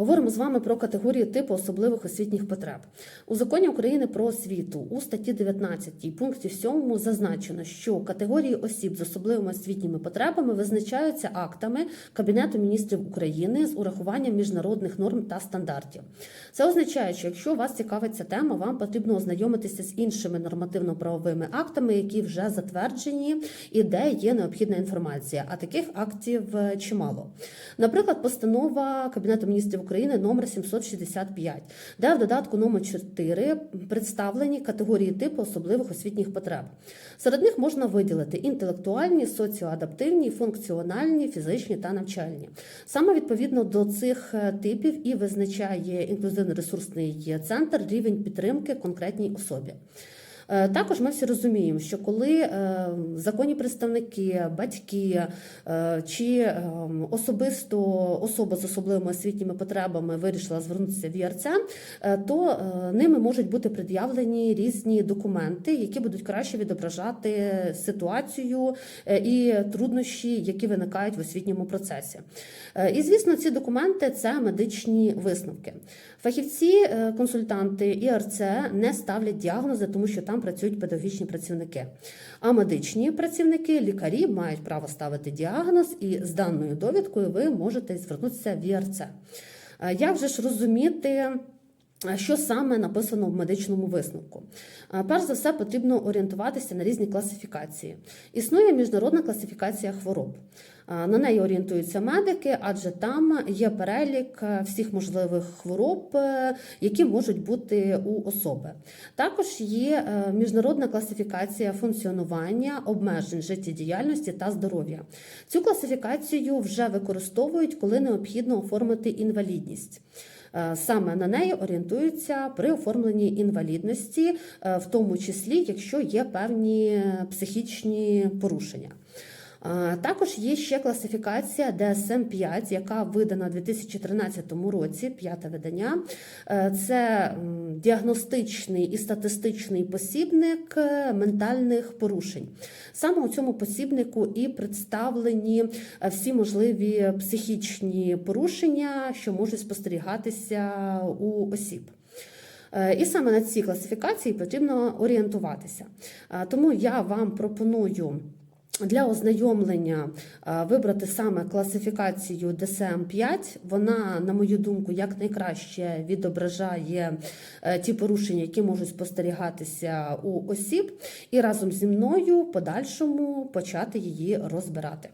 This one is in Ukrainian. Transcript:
Говоримо з вами про категорії типу особливих освітніх потреб. У законі України про освіту у статті 19 пункті 7 зазначено, що категорії осіб з особливими освітніми потребами визначаються актами Кабінету міністрів України з урахуванням міжнародних норм та стандартів. Це означає, що якщо вас цікавить ця тема, вам потрібно ознайомитися з іншими нормативно-правовими актами, які вже затверджені, і де є необхідна інформація. А таких актів е, чимало. Наприклад, постанова Кабінету міністрів України номер 765, де в додатку номер 4 представлені категорії типу особливих освітніх потреб. Серед них можна виділити інтелектуальні, соціоадаптивні, функціональні, фізичні та навчальні. Саме відповідно до цих е, типів і визначає інклюзивно-ресурсний центр рівень підтримки конкретній особі. Е, Також ми всі розуміємо, що коли е, законні представники, батьки е, чи е, особисто особа з особливими освітніми потребами вирішила звернутися в ЄРЦ, то ними можуть бути пред'явлені різні документи, які будуть краще відображати ситуацію і труднощі, які виникають в освітньому процесі. І звісно, ці документи це медичні висновки. Фахівці, консультанти ІРЦ не ставлять діагнози, тому що там працюють педагогічні працівники. А медичні працівники, лікарі мають право ставити діагноз, і з даною довідкою ви можете звернутися в ІРЦ. Е, Як же ж розуміти? Що саме написано в медичному висновку? Перш за все, потрібно орієнтуватися на різні класифікації. Існує міжнародна класифікація хвороб. А, На неї орієнтуються медики, адже там є перелік е, всіх можливих хвороб, е, які можуть бути у особи. Також є е, міжнародна класифікація функціонування, обмежень життєдіяльності та здоров'я. Цю класифікацію вже використовують, коли необхідно оформити інвалідність. Е, Саме на неї орієнтуються при оформленні інвалідності, е, в тому числі, якщо є певні психічні порушення. Е, Також є ще класифікація DSM-5, яка видана у 2013 році, п'яте видання. Е, Це діагностичний і статистичний посібник е, ментальних порушень. Саме у цьому посібнику і представлені всі можливі психічні порушення, що можуть спостерігатися у осіб. І саме на ці класифікації потрібно орієнтуватися. Тому я вам пропоную. Для ознайомлення е, вибрати саме класифікацію DSM-5. Вона, на мою думку, як найкраще відображає е, ті порушення, які можуть спостерігатися у осіб, і разом зі мною подальшому почати її розбирати.